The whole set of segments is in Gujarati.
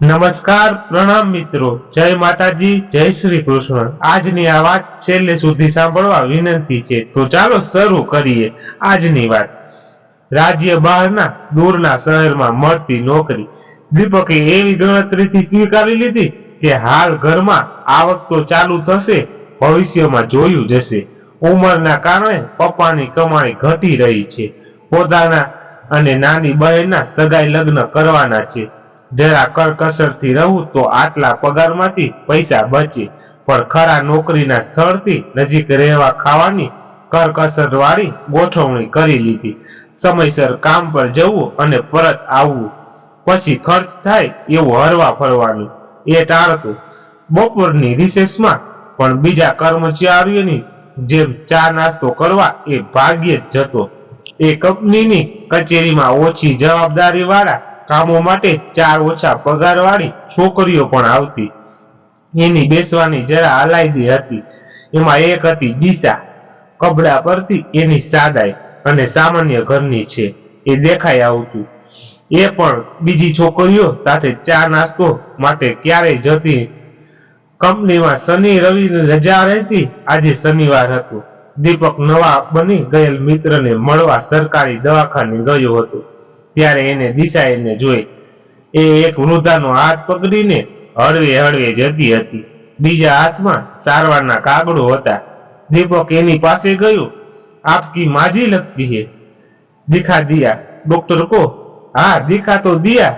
નમસ્કાર પ્રણામ મિત્રો. જય માતાજી, જય શ્રી કૃષ્ણ. આજની આ વાત છેલ્લે સુધી સાંભળવા વિનંતી છે. તો ચાલો શરૂ કરીએ આજની વાત. રાજ્ય બહારના, દૂરના શહેરમાં મળતી નોકરી. દીપકે એવી ગણતરીથી સ્વીકારી લીધી કે હાલ ઘરમાં આવક તો ચાલુ થશે, ભવિષ્યમાં જોયું જશે. ઉંમરના કારણે પપ્પાની કમાણી ઘટી રહી છે. પોતાના અને નાની બહેનના સગાઈ લગ્ન કરવાના છે. જરા કરકસરથી રહું તો આટલા પગારમાંથી પૈસા બચે. પણ ખરા નોકરીના સ્થળથી નજીક રહેવા ખાવાની કરકસર વાળી ગોઠવણી કરી લીધી. સમયસર કામ પર જવું અને પરત આવવું. પછી ખર્ચ થાય એવું હરવા ફરવાનું. એ ટાળતું. બપોરની રિસેસમાં પણ બીજા કર્મચારીઓની જેમ ચા નાસ્તો કરવા એ ભાગ્યે જ જતો એ કંપનીની કચેરીમાં ઓછી જવાબદારી વાળા કામો માટે ચાર ઓછા પગાર વાળી છોકરીઓ પણ આવતી. એની બેસવાની જરા હલાયદી હતી. એમાં એક હતી દિશા કપડા પરથી એની સાદાઈ અને સામાન્ય ઘરની છે. એ દેખાઈ આવતું. એ પણ બીજી છોકરીઓ સાથે ચા નાસ્તો માટે ક્યારેય જતી કંપનીમાં શનિ, રવિ રજા રહેતી આજે શનિવાર હતો. દીપક નવા બની ગયેલ મિત્રને મળવા સરકારી દવાખાને ગયો હતો. ત્યારે એને દિશા એને જોઈ. એ એક વૃદ્ધાનો હાથ પકડીને હળવે હળવે જતી હતી. બીજા હાથમાં સારવારના કાગડો હતા. દીપક એની પાસે ગયો. આપકી માજી લગતી હે. દિખા દિયા. ડોક્ટર કો હા, દિખા તો દિયા.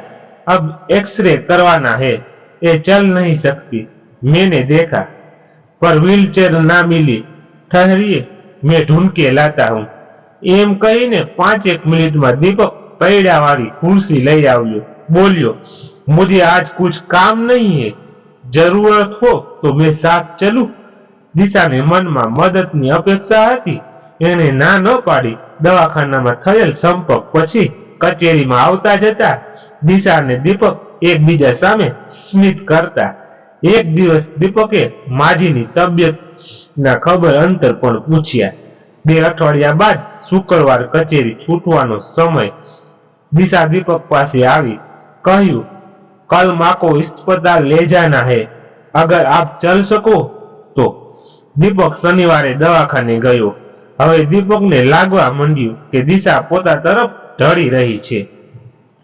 अब एक्सरे કરવાના હે. એ ચલ नहीं सकती મેને દેખા. પર व्हीलचेर ना मिली ठहरिए मैं ढूंढ के लाता हूँ એમ કહીને પાંચ એક મિનિટમાં દીપક પૈડા વાળી ખુરશી લઈ આવ્યો. બોલ્યો मुझे आज कुछ काम नहीं है જરૂરત હો તો મેં સાથ ચલું. દિશાને મનમાં મદદની અપેક્ષા હતી. એણે ના ન પાડી દવાખાનામાં થયેલ સંપર્ક પછી કચેરીમાં આવતા જતા દિશા અને દીપક એકબીજા સામે સ્મિત કરતા. એક દિવસ દીપકે માજીની તબિયતના ખબર અંતર પણ પૂછ્યા. બે અઠવાડિયા બાદ શુક્રવાર કચેરી છૂટવાનો સમય દિશા દીપક પાસે આવી કહ્યું, કલ માકો સ્પર્ધા લે જાના હે. અગર આપ ચલ શકો તો. દીપક શનિવારે દવાખાને ગયો. હવે દીપકને લાગવા માંડ્યું કે દિશા પોતા તરફ ઢળી રહી છે.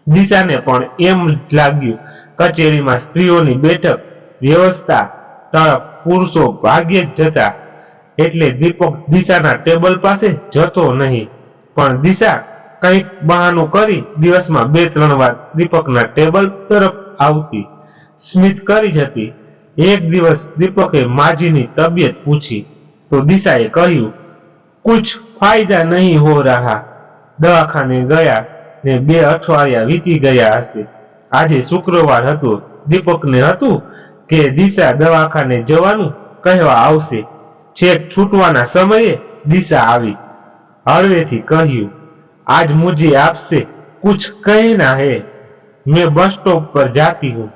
દિશાને પણ એમ જ લાગ્યું, કચેરીમાં સ્ત્રીઓની બેઠક વ્યવસ્થા તરફ પુરુષો ભાગ્યે જ જતા. એટલે દીપક દિશાના ટેબલ પાસે જતો નહીં. પણ દિશા કંઈક બહાનું કરી દિવસમાં બે, ત્રણ વાર દીપકના ટેબલ તરફ આવતી સ્મિત કરી જતી. એક દિવસ દીપકે માજીની તબિયત પૂછી તો દિશાએ કહ્યું, કુછ ફાયદા નહીં હો રહા. દવાખાને ગયા ને બે અઠવાડિયા વીતી ગયા હશે. આજે શુક્રવાર હતો. દીપકને હતું કે દિશા દવાખાને જવાનું કહેવા આવશે. છેક છૂટવાના સમયે દિશા આવી. હળવેથી કહ્યું आज मुझे आपसे कुछ कहना है मैं बस स्टॉप पर जाती हूँ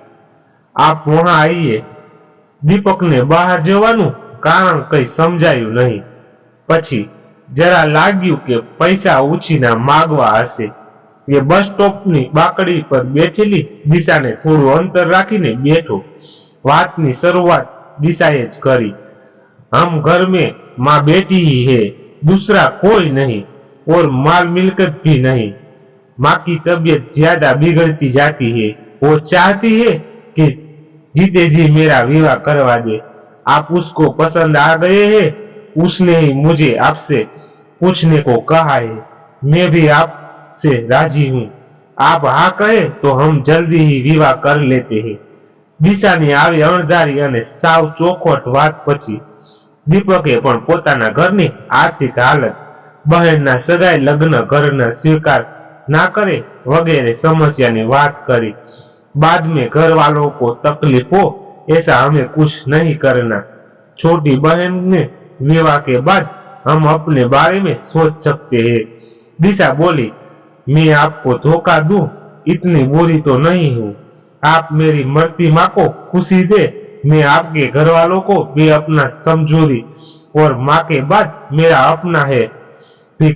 आप वहां आइए દીપક ને બહાર જવાનું કારણ કઈ સમજાયું નહીં પછી જરા લાગ્યું કે પૈસા ઉછીના માગવા હશે એ બસ સ્ટોપની બાકડી પર બેઠેલી દિશાને થોડું અંતર રાખીને બેઠો વાતની શરૂઆત દિશાએ જ કરી हम घर में माँ बेटी ही है दूसरा कोई नहीं और माल मिलकत भी नहीं माँ की तबीयत ज्यादा बिगड़ती जाती है वो चाहती है कि जीते जी मेरा विवाह करवा दे आप उसको पसंद आ गए हैं उसने ही मुझे आपसे पूछने को कहा है मैं भी आपसे राजी हूँ आप हाँ कहे तो हम जल्दी ही विवाह कर लेते हैं દિશાની આવી અણધારી અને સાવ ચોખવટ વાત પછી દીપકે પણ પોતાના ઘરની આર્થિક હાલત બહેનના સગાઈ લગ્ન ઘરના સ્વીકાર ના કરે વગેરે સમસ્યાની વાત કરી बाद में घर वालों को तकलीफ हो ऐसा हमें कुछ नहीं करना छोटी बहन ने विवाह के बाद हम अपने बारे में सोच सकते हैं दिशा बोली मैं आपको धोखा दूं इतनी बुरी तो नहीं हूँ आप मेरी मरती माँ को खुशी दे मैं आपके घर वालों को भी अपना समझूरी और माँ के बाद मेरा अपना है फिर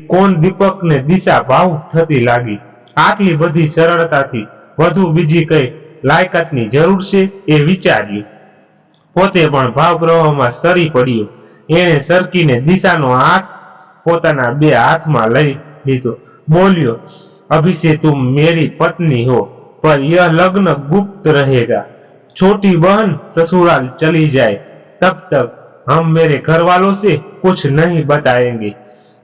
કોણ દીપકને દિશા ભાવ થતી લાગી આટલી બધી સરળતાથી વધુ બીજી કઈ લાયકાતની જરૂર છે એ વિચાર્યું પોતે પણ ભાવપ્રવાહમાં સરી પડ્યો એણે સરકીને દિશાનો હાથ પોતાના બે હાથમાં લઈ લીધો બોલ્યો अभी से तुम मेरी पत्नी हो पर यह लग्न गुप्त रहेगा छोटी बहन ससुराल चली जाए तब तक हम मेरे घर वालों से कुछ नहीं बताएंगे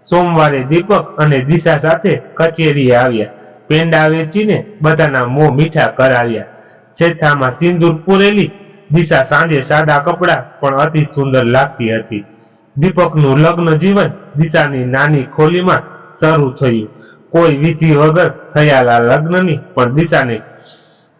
સોમવારે દીપક અને દિશા સાથે કચેરીએ આવ્યા. પેંડા વેચીને બધાના મોં મીઠા કરાવ્યા. શેઠામાં સિંદૂર પૂરેલી, દિશા સાંજે સાદા કપડાં પણ અતિ સુંદર લાગતી હતી. દીપકનું લગ્ન જીવન દિશાની નાની ખોલીમાં શરૂ થયું. કોઈ વિધિ વગર થયેલા લગ્નની પણ દિશાને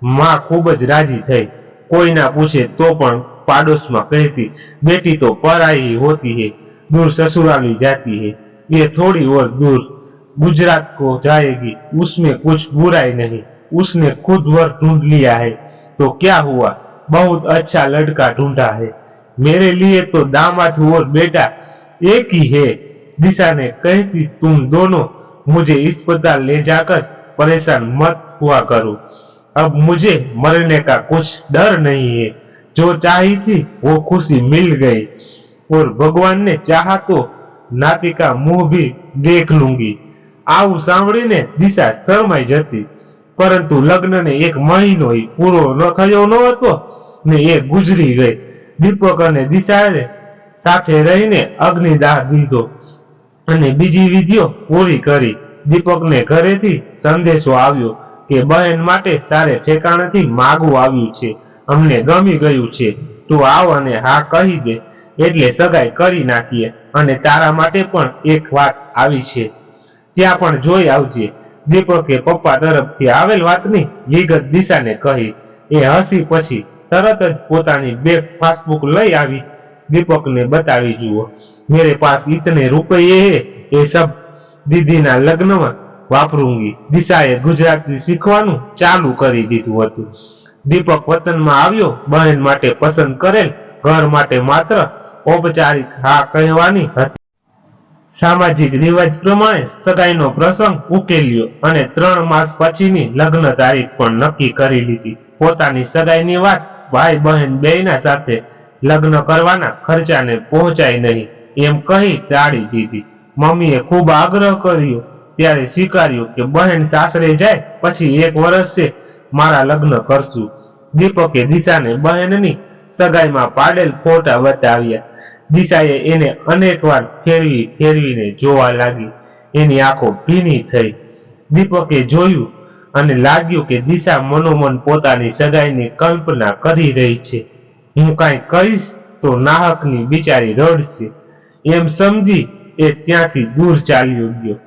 માં ખૂબ જ રાજી થઈ. કોઈના પૂછે તો પણ પાડોશમાં કહેતી, બેટી તો પરાઈ હોતી હે, દૂર સસુરાલી જાતી હે. ये थोड़ी और दूर गुजरात को जाएगी, उसमें कुछ बुराई नहीं। उसने खुद वर ढूंढ लिया है। तो क्या हुआ? बहुत अच्छा लड़का ढूंढा है। मेरे लिए तो दामाद और बेटा एक ही है। दिशा ने कहती, तुम दोनों मुझे अस्पताल ले जाकर परेशान मत हुआ करो। अब मुझे मरने का कुछ डर नहीं है। जो चाही थी, वो खुशी मिल गई। और भगवान ने चाहा तो નાપિકા મુંહ ભી દેખ લૂંગી. આવું સાંભળીને દિશા શરમાઈ જતી. પરંતુ લગ્નને એક મહિનો પૂરો ન થયો ન હતો ને એ ગુજરી ગઈ. દીપક અને દિશાએ સાથે રહીને અગ્નિદાહ દીધો અને બીજી વિધિઓ પૂરી કરી. દીપકને ઘરેથી સંદેશો આવ્યો કે બહેન માટે સારે ઠેકાણાથી માગું આવ્યું છે. અમને ગમી ગયું છે. તું આવ અને હા કહી દે. એટલે સગાઈ કરી નાખીએ અને તારા માટે પણ એક વાત આવી છે. ત્યાં પણ જોઈ આવજે. દીપકે પપ્પા તરફથી આવેલ વાતની વિગત દિશાને કહી. એ હસી પછી તરત જ પોતાની બેંક પાસબુક લઈ આવી. દીપકને બતાવી, જુઓ, મેરે પાસ ઇતને રૂપિયે એ સબ દીદીના લગ્નમાં વાપરુંગી. દિશાએ ગુજરાતી શીખવાનું ચાલુ કરી દીધું હતું. દીપક વતનમાં આવ્યો, બહેન માટે પસંદ કરેલ ઘર માટે માત્ર ઔપચારિક હા કહેવાની હતી. સામાજિક રિવાજ પ્રમાણે સગાઈનો પ્રસંગ ઉકેલ્યો અને ત્રણ માસ પછીની લગ્ન તારીખ પણ નક્કી કરી લીધી. પોતાની સગાઈની વાત ભાઈ બહેન બેયના સાથે લગ્ન કરવાના ખર્ચાને પહોંચાય નહીં એમ કહી ટાળી દીધી. મમ્મીએ ખૂબ આગ્રહ કર્યો. ત્યારે સ્વીકાર્યું કે બહેન સાસરે જાય પછી એક વર્ષે મારા લગ્ન કરશું. દીપકે દિશાને બહેનની સગાઈમાં પાડેલ ફોટા બતાવ્યા. દિશાએ એને અનેક વાર ફેરવી, ફેરવીને જોવા લાગી. એની આંખો ભીની થઈ. દીપકે જોયું અને લાગ્યું કે દિશા મનોમન પોતાની સગાઈની કલ્પના કરી રહી છે. હું કાંઈ કહીશ તો નાહકની બિચારી રડશે. એમ સમજી એ ત્યાંથી દૂર ચાલ્યો ગયો.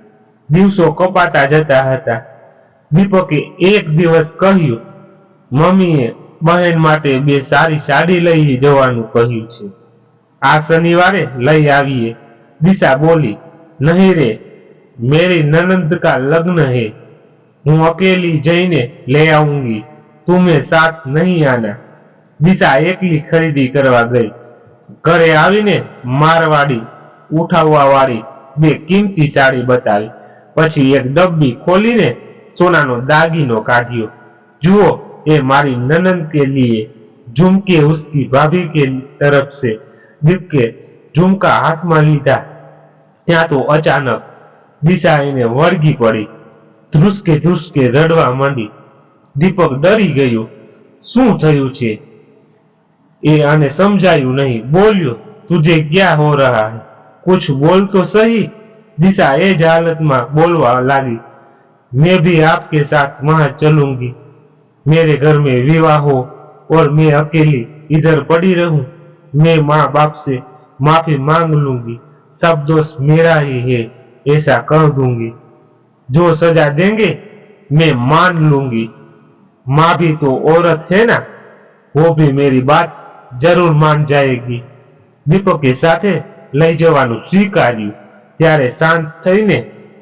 દિવસો કપાતા જતા હતા. દીપકે એક દિવસ કહ્યું, મમ્મીએ બહેન માટે બે સારી સાડી લઈ જવાનું કહ્યું છે. આ શનિવારે લઈ આવીએ. દિશા બોલી, નહીં રે, મેરી નનંદ કા લગ્ન હે. હું અકેલી જઈને લઈ આઉંગી તુમે સાથ નહીં આના. દિશા એકલી ખરીદી કરવા ગઈ. ઘરે આવીને મારવાડી ઉઠાવવા વાળી બે કિંમતી સાડી બતાવી. પછી એક ડબ્બી ખોલીને સોનાનો દાગીનો કાઢ્યો. જુઓ, એ મારી નનંદ કે લીએ ઝુમકે ઉસકી ભાભી કે તરફ છે દીપકે ઝુમકા હાથમાં લીધા ત્યાં તો અચાનક દિશા એને વળગી પડી ધ્રુસકે ધ્રુસકે રડવા માંડી દીપક ડરી ગયો શું થયું છે એ આને સમજાયું નહીં બોલ્યો તુજે ક્યાં હો રહા હૈ कुछ बोल तो सही दिशा ए જ હાલતમાં બોલવા લાગી मैं भी आपके साथ वहां चलूंगी मेरे घर में विवाह हो और मैं अकेली इधर पड़ी रहूं मैं माँ बाप से माफी मांग लूंगी सब दोष मेरा ही है ऐसा कह दूंगी जो सजा देंगे मैं मान लूंगी माँ भी तो औरत है ना वो भी मेरी बात जरूर मान जाएगी દીપકે સાથે લઈ જવાનું સ્વીકાર્યું ત્યારે શાંત થઈને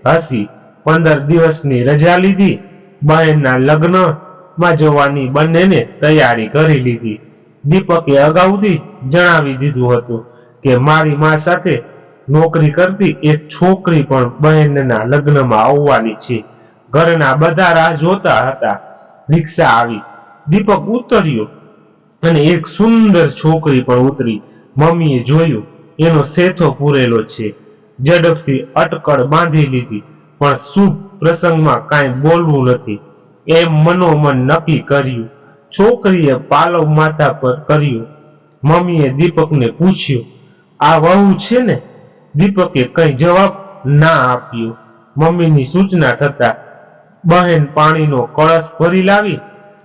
હસી પંદર દિવસની રજા લીધી બહેનના લગ્નમાં જવાની બંનેને તૈયારી કરી લીધી દીપકે અગાઉથી જણાવી દીધું હતું કે મારી મા સાથે નોકરી કરતી એક છોકરી પણ બહેનના લગ્નમાં આવવાની છે. ઘરના બધા રાહ જોતા હતા. રિક્ષા આવી. દીપક ઉતર્યો અને એક સુંદર છોકરી પણ ઉતરી. મમ્મીએ જોયું, એનો સેથો પૂરેલો છે. ઝડપથી અટકળ બાંધી લીધી, પણ શુભ પ્રસંગમાં કાંઈ બોલવું નથી. એમ મનોમન નક્કી કર્યું છોકરીએ પાલવ માતા પર કર્યું. મમ્મીએ દીપકને પૂછ્યું, આ વહુ છે ને? દીપકે કઈ જવાબ ના આપ્યો. મમ્મીની સૂચના થતા બહેન પાણીનો કળશ ભરી લાવી.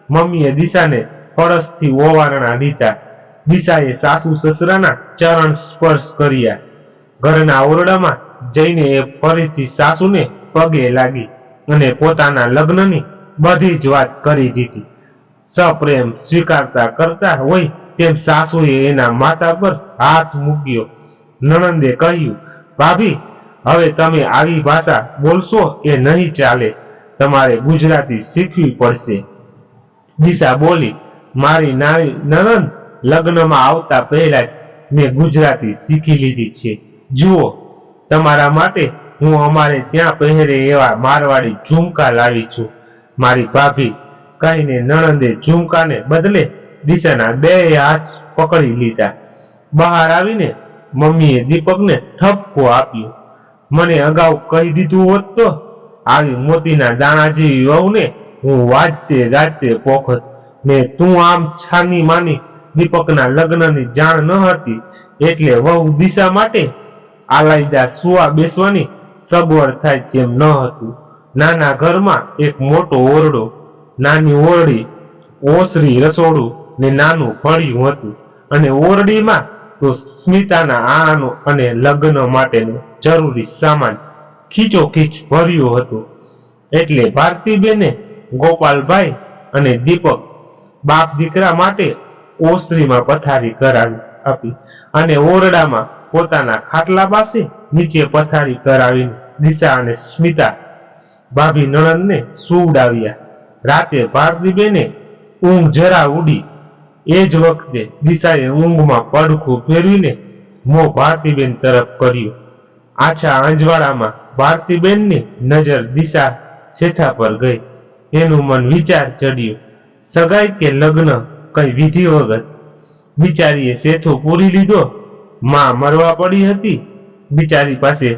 મમ્મીએ દિશાને કળશથી ઓવારણા લીધા. દિશાએ સાસુ સસરાના ચરણ સ્પર્શ કર્યા. ઘરના ઓરડામાં જઈને એ ફરીથી સાસુને પગે લાગી અને પોતાના લગ્નની બધી જ વાત કરી દીધી. સપ્રેમ સ્વીકારતા કરતા હોય તેમ સાસુએ એના માથા પર હાથ મૂક્યો. નણંદે કહ્યું, ભાભી, હવે તમે આવી ભાષા બોલશો એ નહીં ચાલે. તમારે ગુજરાતી શીખવી પડશે. દિશા બોલી, મારી નાની નણંદ લગ્નમાં આવતા પહેલા જ મેં ગુજરાતી શીખી લીધી છે. જુઓ, તમારા માટે હું અમારે ત્યાં પહેરે એવા મારવાડી ઝુમકા લાવી છું. મારી ભાભી કહીને નણંદે ઝુમકાને બદલે દિશાના બે હાથ પકડી લીધા. બહાર આવીને મમ્મીએ દીપકને ઠપકો આપ્યો. મને અગાઉ કહી દીધું હોત તો આવી મોતીના દાણા જેવી વહુને હું વાજતે ગાજતે પોખત. ને તું આમ છાની માની દીપકના લગ્નની જાણ ન હતી, એટલે વહુ દિશા માટે આલાયદા સુવા બેસવાની સગવડ થાય તેમ ન હતું. નાના ઘરમાં એક મોટો ઓરડો નાની ઓરડી ઓસરી રસોડું ને નાનું ફળિયું હતું. અને ઓરડીમાં તો સ્મિતાના આનો અને લગ્ન માટેનો જરૂરી સામાન ખીચોખીચ ભર્યો હતો. એટલે ભારતીબેને ગોપાલભાઈ અને દીપક બાપ દીકરા માટે ઓસરીમાં પથારી કરાવી આપી અને ઓરડામાં પોતાના ખાટલા પાસે નીચે પથારી કરાવીને દિશા અને સ્મિતા ભાભી નણંદને સુવડાવ્યા. રાતે પાર્થિબેને ઊંઘ જરા ઉડી. એ જ વખતે દિશાએ ઊંઘમાં પડખું ફેરવીને મોં ભારતીબેન તરફ કર્યો. આછા અંજવાળામાં ભારતીબેનની નજર દિશા શેઠા પર ગઈ. એનું મન વિચાર ચડ્યું. સગાઈ કે લગ્ન કઈ વિધિ વગર? બિચારીએ શેઠો પૂરી લીધો. માં મરવા પડી હતી. બિચારી પાસે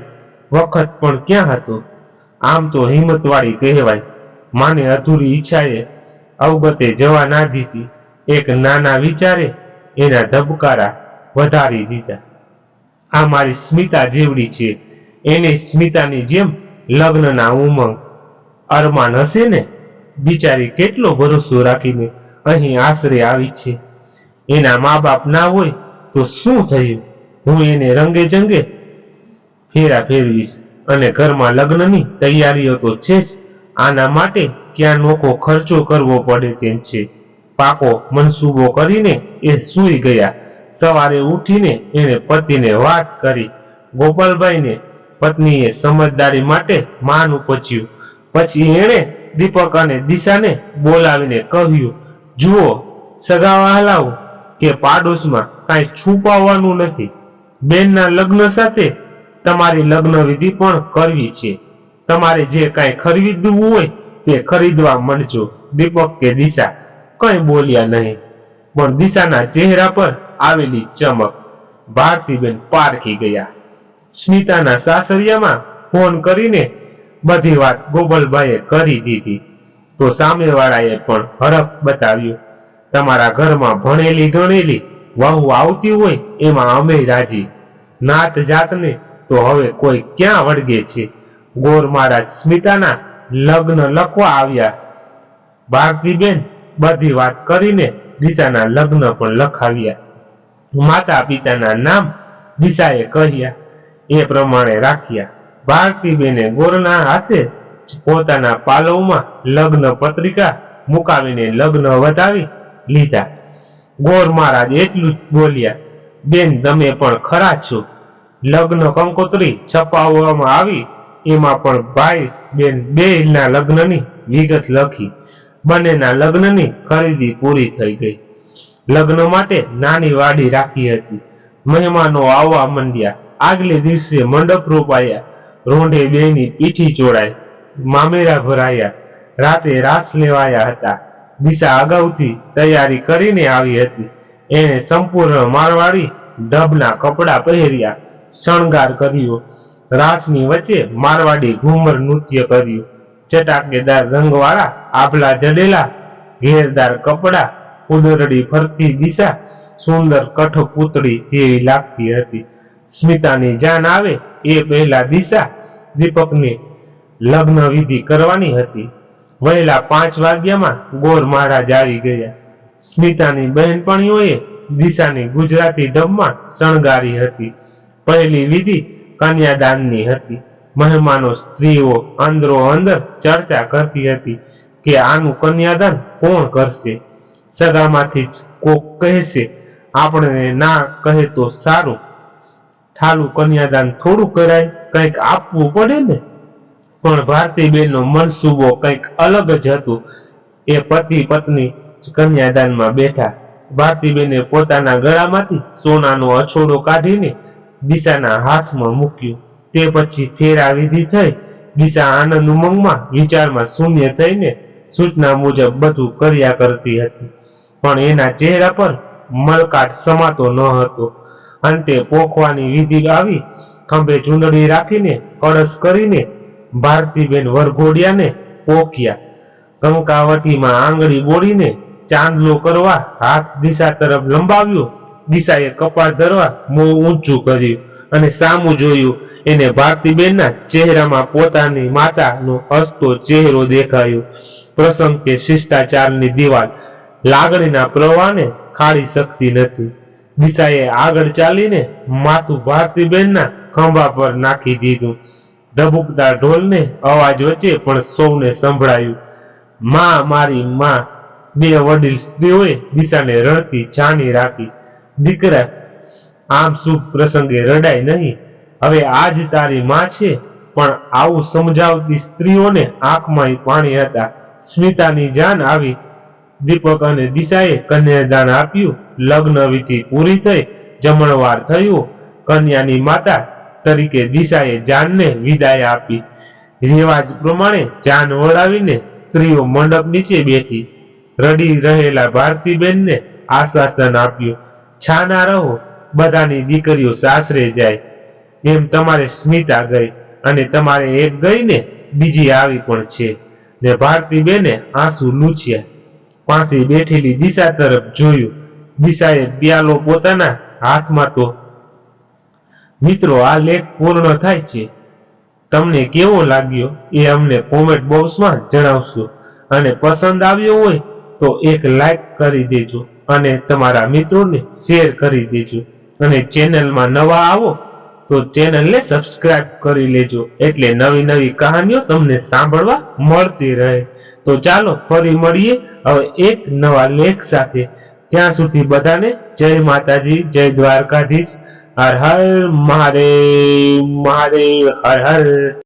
વખત પણ ક્યાં હતો? આમ તો હિંમતવાળી કહેવાય. માને અધૂરી ઈચ્છાએ અવગતે જવા ના દીધી એક નાના વિચારે એના ધબકારા વધારી દીધા. આ મારી સ્મિતા જેવડી છે. એને સ્મિતાની જેમ લગ્નના ઉમંગ. અરમાન હશે ને? બિચારી કેટલો ભરોસો રાખીને અહીં આશરે આવી છે. એના મા બાપ ના હોય તો શું થયું? હું એને રંગે જંગે ફેરા ફેરવીશ અને ઘરમાં લગ્નની તૈયારીઓ તો છે જ. આના માટે ક્યાં નોકો ખર્ચો કરવો પડે તેમ છે. પાકો મનસૂબો કરીને એ સૂઈ ગયા. સવારે ઉઠીને એને પતિને વાત કરી. ગોપાલભાઈને પત્નીએ સમજદારી માટે માન ઉપજ્યું. પછી એણે દીપક અને દિશાને બોલાવીને કહ્યું, જુઓ, સગા વહાલાઓ, કે પાડોશમાં કાંઈ છુપાવવાનું નથી. બેનના લગ્ન સાથે તમારી લગ્ન વિધિ પણ કરવી છે. તમારે જે કાંઈ ખરીદવું હોય તે ખરીદવા મળજો. દીપક કે દિશા, કંઈ બોલ્યા નહીં. પણ દિશાના ચહેરા પર આવેલી ચમક. ભારતીબેન પારખી ગયા. સ્મિતાના સાસરિયામાં ફોન કરીને બધી વાત ગોબલભાઈએ કરી દીધી. તો સામેવાળાએ પણ હરખ બતાવ્યો. તમારા ઘરમાં ભણેલી ગણેલી વહુ આવતી હોય એમાં અમે રાજી. નાત જાતને તો હવે કોઈ ક્યાં વળગે છે? ગોર મહારાજ સ્મિતાના લગ્ન લખવા આવ્યા. ભારતીબેન બધી વાત કરીને દિશાના લગ્ન પણ લખાવ્યા. માતા પિતાના નામ દિશાએ કહ્યા. એ પ્રમાણે રાખ્યા. ભારતીબેને ગોરના હાથે પોતાના પાલવમાં લગ્ન પત્રિકા મુકાવીને લગ્ન વધાવી લીધા. ગોર મહારાજ એટલું જ બોલ્યા, બેન, તમે પણ ખરા છો. લગ્ન કંકોત્રી છપાવવામાં આવી એમાં પણ ભાઈ બેન બે ના લગ્નની વિગત લખી. બંનેના લગ્નની ખરીદી પૂરી થઈ ગઈ. લગ્ન માટે નાની વાડી રાખી હતી. મહેમાનો આવવા માંડ્યા. આગલે દિવસે મંડપ રોપાયા. રોંઢે બેની પીઠી ચોડાઈ મામેરા ભરાયા. રાતે રાસ લેવાયા હતા. દિશા અગાઉથી તૈયારી કરીને આવી હતી. એણે સંપૂર્ણ મારવાડી ડબના કપડાં પહેર્યા. શણગાર કર્યો. રાસની વચ્ચે મારવાડી ઘુમર નૃત્ય કર્યું. ચટાકેદાર રંગવાળા, આભલા જડેલા, ઘેરદાર કપડા, ઉદરડી ફરતી દિશા, સુંદર કઠપૂતળી જેવી લાગતી હતી. સ્મિતાની જાન આવે એ પહેલા દિશા, દીપકની લગ્ન વિધિ કરવાની હતી. વહેલા પાંચ વાગ્યામાં ગોર મહારાજ આવી ગયા. સ્મિતાની બહેનપણીઓએ દિશાની ગુજરાતી ઢબમાં શણગારી હતી. પહેલી વિધિ કન્યાદાનની હતી. મહેમાનો સ્ત્રીઓ અંદરો અંદર ચર્ચા કરતી હતી કે આનું કન્યાદાન કોણ કરશે? સગામાંથી જ કોક કહેશે આપણે ના કહે તો સારું. ઠાલું કન્યાદાન થોડું કરાય, કંઈક આપવું પડે ને? પણ ભારતી બેનનો મનસુબો કંઈક અલગ જ હતું. એ પતિ પત્ની કન્યાદાનમાં બેઠા. ભારતીબેને પોતાના ગળામાંથી સોનાનો અછોડો કાઢીને દિશાના હાથમાં મૂક્યું. તે પછી ફેરા વિધિ થઈ. દિશા આનંદ ઉમંગમાં વિચારમાં શૂન્ય થઈને સૂચના મુજબ બધું કર્યા કરતી હતી. પણ એના ચહેરા પર મલકાટ સમાતો ન હતો. અંતે પોખવાની વિધિ આવી. ખંભે ચૂંદડી રાખીને, કળશ કરીને ભારતીબેન વરઘોડિયાને પોખ્યા. કંકાવટીમાં આંગળી બોળીને ચાંદલો કરવા હાથ દિશા તરફ લંબાવ્યો. દિશાએ કપાળ ધરવા મોં ઊંચું કર્યું અને સામું જોયું. એને ભારતીબેનના ચહેરામાં પોતાની માતાનો હસતો ચહેરો દેખાયો. પ્રસંગ કે શિષ્ટાચારની દિવાલ લાગણીના પ્રવાહને ખાળી શકતી નથી. દિશાએ આગળ ચાલીને માથું ભારતીબેનના ખંભા પર નાખી દીધું. ધબુકતા ઢોલને અવાજ વચ્ચે પણ સૌને સંભળાયું. માં, મારી માં. બે વડીલ સ્ત્રીઓએ દિશાને રડતી છાની રાખી. દીકરા, આમ શુભ પ્રસંગે રડાય નહીં. હવે આજ તારી માં છે, પણ આવું સમજાવતી સ્ત્રીઓને આંખમાં પાણી હતા. સ્મિતાની જાન આવી. દીપક અને દિશાએ કન્યાદાન આપ્યું. લગ્ન વિધિ પૂરી થઈ, જમણવાર થયું. કન્યાની માતા તરીકે દિશાએ જાનને વિદાય આપી. રિવાજ પ્રમાણે જાન વળાવીને સ્ત્રીઓ મંડપ નીચે બેઠી. રડી રહેલા ભારતીબેનને આશ્વાસન આપ્યું. છાના રહો, બધાની દીકરીઓ સાસરે જાય. એમ તમારે સ્મિતા ગઈ અને તમારે એક ગઈ ને બીજી આવી પણ છે. ને ભારતી બેને આંસુ લૂછ્યા. પાસે બેઠેલી દિશા તરફ જોયું. દિશાએ પ્યાલો પોતાના હાથમાં તો, મિત્રો, આ લેખ પૂર્ણ થાય છે. તમને કેવો લાગ્યો એ અમને કોમેન્ટ બોક્સમાં જણાવશો. અને પસંદ આવ્યો હોય તો એક લાઈક કરી દેજો. અને તમારા મિત્રોને શેર કરી દેજો. અને ચેનલમાં નવા આવો, તો ચેનલને સબસ્ક્રાઇબ કરી લેજો. એટલે નવી નવી કહાનીઓ તમને સાંભળવા મળતી રહે. તો ચાલો ફરી મળીએ. હવે એક નવા લેખ સાથે. ત્યાં સુધી બધાને જય માતાજી, જય દ્વારકાધીશ. હર હર મહાદેવ મહાદેવ, હર હર.